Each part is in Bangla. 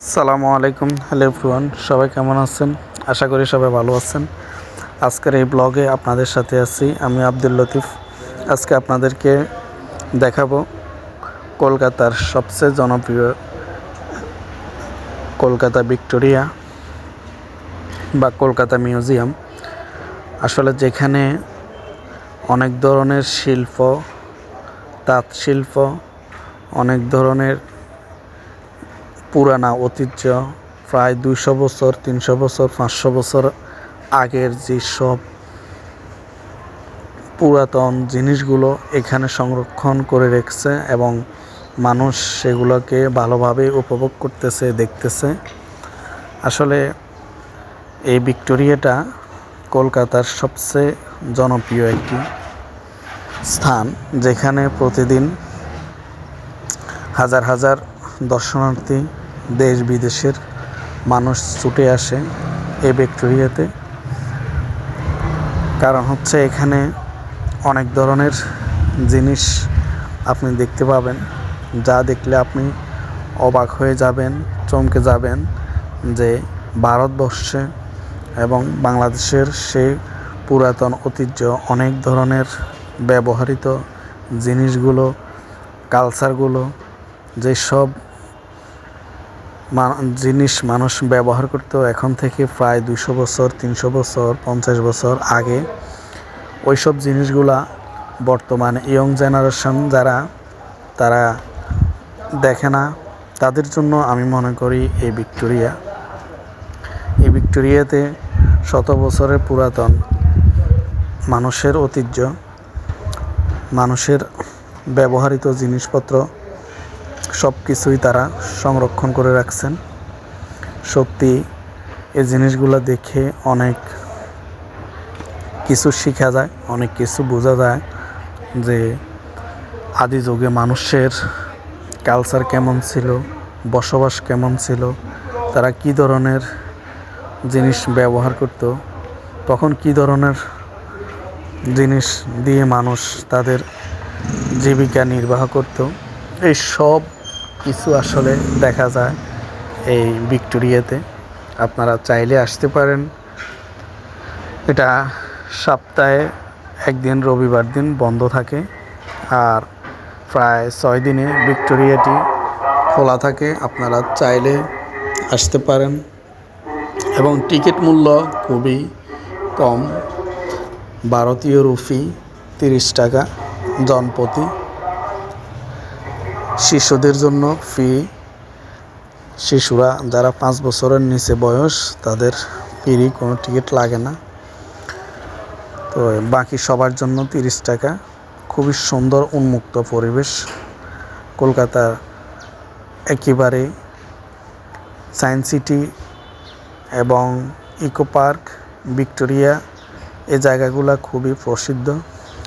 সালামু আলাইকুম। হ্যালো এভরিওয়ান, সবাই কেমন আছেন? আশা করি সবাই ভালো আছেন। আজকের এই ব্লগে আপনাদের সাথে আছি আমি আব্দুল লতিফ। আজকে আপনাদেরকে দেখাবো কলকাতার সবচেয়ে জনপ্রিয় কলকাতা ভিক্টোরিয়া বা কলকাতা মিউজিয়াম। আসলে যেখানে অনেক ধরনের শিল্প, তাঁত শিল্প, অনেক ধরনের পুরানা ঐতিহ্য, প্রায় দুইশো বছর, তিনশো বছর, পাঁচশো বছর আগের যেসব পুরাতন জিনিসগুলো এখানে সংরক্ষণ করে রেখেছে এবং মানুষ সেগুলোকে ভালোভাবে উপভোগ করতেছে, দেখতেছে। আসলে এই ভিক্টোরিয়াটা কলকাতার সবচেয়ে জনপ্রিয় একটি স্থান, যেখানে প্রতিদিন হাজার হাজার দর্শনার্থী দেশ বিদেশের মানুষ ছুটে আসে এই ভিক্টোরিয়াতে কারণ হচ্ছে এখানে অনেক ধরনের জিনিস আপনি দেখতে পাবেন, যা দেখলে আপনি অবাক হয়ে যাবেন, চমকে যাবেন যে ভারতবর্ষে এবং বাংলাদেশের সেই পুরাতন ঐতিহ্য অনেক ধরনের ব্যবহৃত জিনিসগুলো কালচারগুলো যেসব জিনিস মানুষ ব্যবহার করতো এখন থেকে প্রায় দুশো বছর, তিনশো বছর, পঞ্চাশ বছর আগে। ওইসব জিনিসগুলা বর্তমানে ইয়ং জেনারেশন যারা, তারা দেখে না। তাদের জন্য আমি মনে করি এই ভিক্টোরিয়া। এই ভিক্টোরিয়াতে শত বছরের পুরাতন মানুষের ঐতিহ্য, মানুষের ব্যবহৃত জিনিসপত্র সব কিছুই তারা সংরক্ষণ করে রাখছেন। সত্যি, এই জিনিসগুলো দেখে অনেক কিছু শেখা যায়, অনেক কিছু বোঝা যায় যে আদি যুগে মানুষের কালচার কেমন ছিল, বসবাস কেমন ছিল, তারা কি ধরনের জিনিস ব্যবহার করত তখন কি ধরনের জিনিস দিয়ে মানুষ তাদের জীবিকা নির্বাহ করত, এই সব কিছু আসলে দেখা যায় এই ভিক্টোরিয়াতে। আপনারা চাইলে আসতে পারেন। এটা সপ্তাহে একদিন রবিবার দিন বন্ধ থাকে আর প্রায় ছয় দিনে ভিক্টোরিয়াটি খোলা থাকে। আপনারা চাইলে আসতে পারেন এবং টিকিট মূল্য খুবই কম। ভারতীয় রুফি তিরিশ টাকা জনপ্রতি শিশুদের জন্য ফি শিশুরা যারা পাঁচ বছরের নিচে বয়স, তাদের ফ্রি কোনো টিকিট লাগে না। তো বাকি সবার জন্য তিরিশ টাকা। খুবই সুন্দর উন্মুক্ত পরিবেশ। কলকাতার একেবারে সায়েন্স সিটি এবং ইকো পার্ক, ভিক্টোরিয়া এই জায়গাগুলো খুবই প্রসিদ্ধ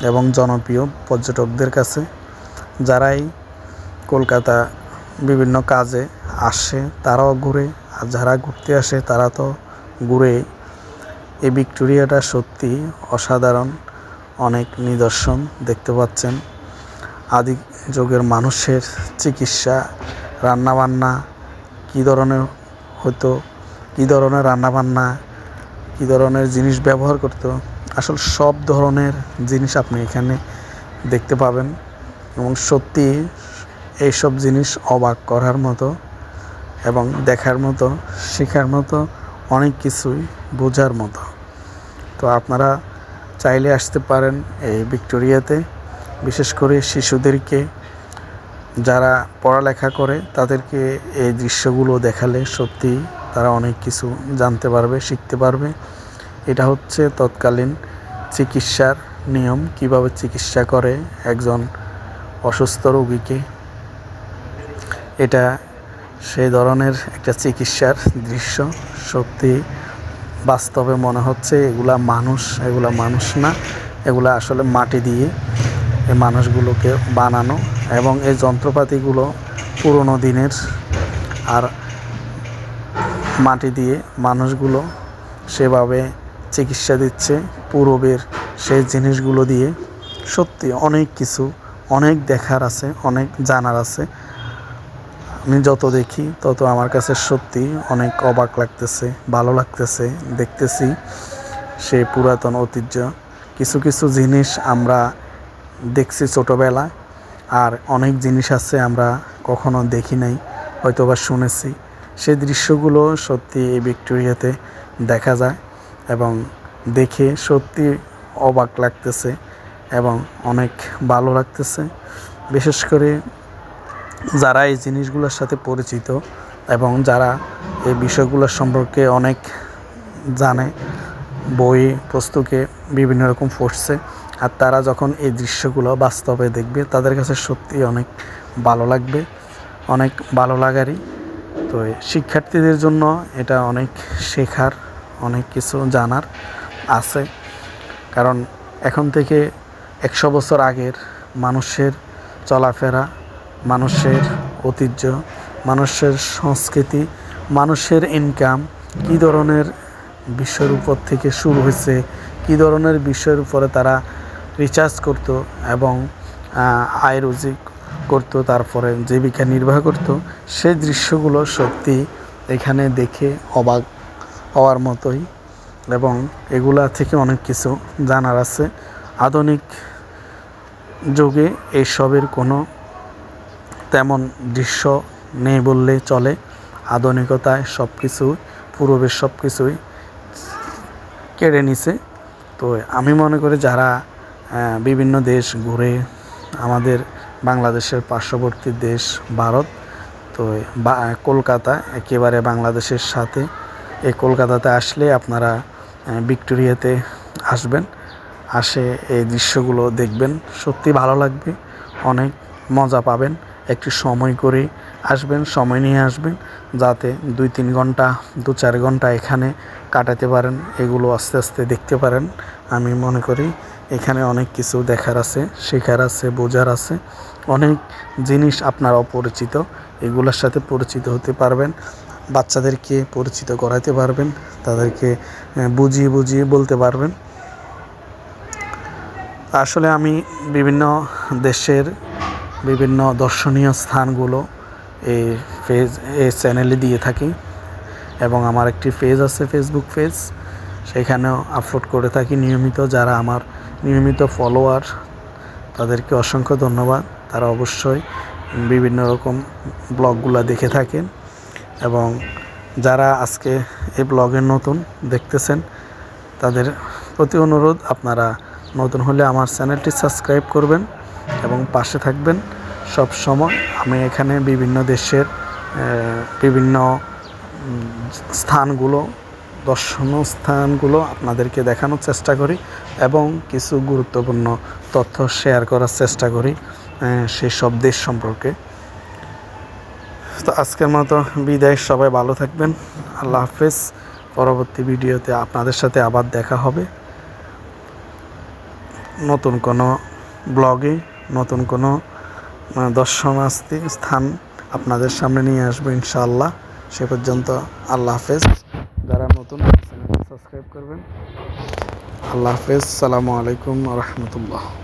এবং জনপ্রিয় পর্যটকদের কাছে। যারাই কলকাতা বিভিন্ন কাজে আসে, তারাও ঘুরে। আর যারা ঘুরতে আসে, তারা তো ঘুরে এই ভিক্টোরিয়াটা সত্যি অসাধারণ, অনেক নিদর্শন দেখতে পাচ্ছেন। আদি যুগের মানুষের চিকিৎসা, রান্নাবান্না, কী ধরনের হতো, কী ধরনের রান্নাবান্না, কী ধরনের জিনিস ব্যবহার করতো, আসল সব ধরনের জিনিস আপনি এখানে দেখতে পাবেন। এবং সত্যি এইসব জিনিস অবাক করার মতো এবং দেখার মতো, শেখার মতো অনেক কিছুই বোঝার মতো। তো আপনারা চাইলে আসতে পারেন এই ভিক্টোরিয়াতে। বিশেষ করে শিশুদেরকে, যারা পড়ালেখা করে, তাদেরকে এই দৃশ্যগুলো দেখালে সত্যি তারা অনেক কিছু জানতে পারবে, শিখতে পারবে। এটা হচ্ছে তৎকালীন চিকিৎসার নিয়ম, কীভাবে চিকিৎসা করে একজন অসুস্থ রোগীকে এটা সেই ধরনের একটা চিকিৎসার দৃশ্য। সত্যি বাস্তবে মনে হচ্ছে এগুলা মানুষ এগুলা মানুষ না, এগুলা আসলে মাটি দিয়ে এই মানুষগুলোকে বানানো এবং এই যন্ত্রপাতিগুলো পুরনো দিনের আর মাটি দিয়ে মানুষগুলো সেভাবে চিকিৎসা দিচ্ছে, পূর্বের সেই জিনিসগুলো দিয়ে। সত্যি অনেক কিছু, অনেক দেখার আছে, অনেক জানার আছে। আমি যত দেখি, তত আমার কাছে সত্যি অনেক অবাক লাগতেছে, ভালো লাগতেছে, দেখতেছি সে পুরাতন ঐতিহ্য। কিছু কিছু জিনিস আমরা দেখছি ছোটোবেলায়, আর অনেক জিনিস আছে আমরা কখনো দেখি নাই হয়তো বা শুনেছি। সেই দৃশ্যগুলো সত্যি এই ভিক্টোরিয়াতে দেখা যায় এবং দেখে সত্যি অবাক লাগতেছে এবং অনেক ভালো লাগতেছে। বিশেষ করে যারা এই জিনিসগুলোর সাথে পরিচিত এবং যারা এই বিষয়গুলোর সম্পর্কে অনেক জানে, বই, পুস্তকে বিভিন্ন রকম পড়ছে, আর তারা যখন এই দৃশ্যগুলো বাস্তবে দেখবে, তাদের কাছে সত্যি অনেক ভালো লাগবে, অনেক ভালো লাগারই। তো শিক্ষার্থীদের জন্য এটা অনেক শেখার, অনেক কিছু জানার আছে। কারণ এখন থেকে একশো বছর আগের মানুষের চলাফেরা মানুষের ঐতিহ্য, মানুষের সংস্কৃতি, মানুষের ইনকাম কী ধরনের বিষয়ের উপর থেকে শুরু হয়েছে, কী ধরনের বিষয়ের উপরে তারা রিচার্জ করত এবং আয় রুজি করতো, তারপরে জীবিকা নির্বাহ করত সেই দৃশ্যগুলো সত্যি এখানে দেখে অবাক হওয়ার মতোই এবং এগুলা থেকে অনেক কিছু জানার আছে। আধুনিক যুগে এইসবের কোনো তেমন দৃশ্য নেই বললে চলে। আধুনিকতায় সব কিছু পূর্বের সব কিছুই কেড়ে নিছে। তো আমি মনে করি যারা বিভিন্ন দেশ ঘুরে আমাদের বাংলাদেশের পার্শ্ববর্তী দেশ ভারত, তো বা, কলকাতা, একেবারে বাংলাদেশের সাথে, এই কলকাতাতে আসলে আপনারা ভিক্টোরিয়াতে আসবেন। আসে এই দৃশ্যগুলো দেখবেন। সত্যি ভালো লাগবে, অনেক মজা পাবেন। একটু সময় করে আসবেন, সময় নিয়ে আসবেন, যাতে দুই তিন ঘণ্টা, দু চার ঘণ্টা এখানে কাটাতে পারেন, এগুলো আস্তে আস্তে দেখতে পারেন। আমি মনে করি এখানে অনেক কিছু দেখার আছে, শেখার আছে, বোঝার আছে। অনেক জিনিস আপনার অপরিচিত, এগুলোর সাথে পরিচিত হতে পারবেন, বাচ্চাদেরকে পরিচিত করাতে পারবেন, তাদেরকে বুঝিয়ে বুঝিয়ে বলতে পারবেন। আসলে আমি বিভিন্ন দেশের বিভিন্ন দর্শনীয় স্থানগুলো এই ফেজ এই চ্যানেলে দিয়ে থাকি। এবং আমার একটি পেজ আছে ফেসবুক পেজ সেখানেও আপলোড করে থাকি নিয়মিত। যারা আমার নিয়মিত ফলোয়ার তাদেরকে অসংখ্য ধন্যবাদ। তারা অবশ্যই বিভিন্ন রকম ব্লগগুলো দেখে থাকেন। এবং যারা আজকে এই ব্লগের নতুন দেখতেছেন, তাদের প্রতি অনুরোধ, আপনারা নতুন হলে আমার চ্যানেলটি সাবস্ক্রাইব করবেন। এবং পাশে থাকবেন সব সময়। আমি এখানে বিভিন্ন দেশের বিভিন্ন স্থানগুলো, দর্শনীয় স্থানগুলো আপনাদেরকে দেখানোর চেষ্টা করি এবং কিছু গুরুত্বপূর্ণ তথ্য শেয়ার করার চেষ্টা করি সেই সব দেশ সম্পর্কে। তো আজকের মতো বিদায়, সবাই ভালো থাকবেন। আল্লাহ হাফেজ। পরবর্তী ভিডিওতে আপনাদের সাথে আবার দেখা হবে। নতুন কোনো ব্লগে নতুন কোনো আহ, দর্শনার্থী স্থান আপনাদের সামনে নিয়ে আসব ইনশাআল্লাহ। সে পর্যন্ত আল্লাহ হাফেজ। যারা নতুন সাবস্ক্রাইব করবেন আল্লাহ হাফেজ। সালামু আলাইকুম রহমতুল্লাহ।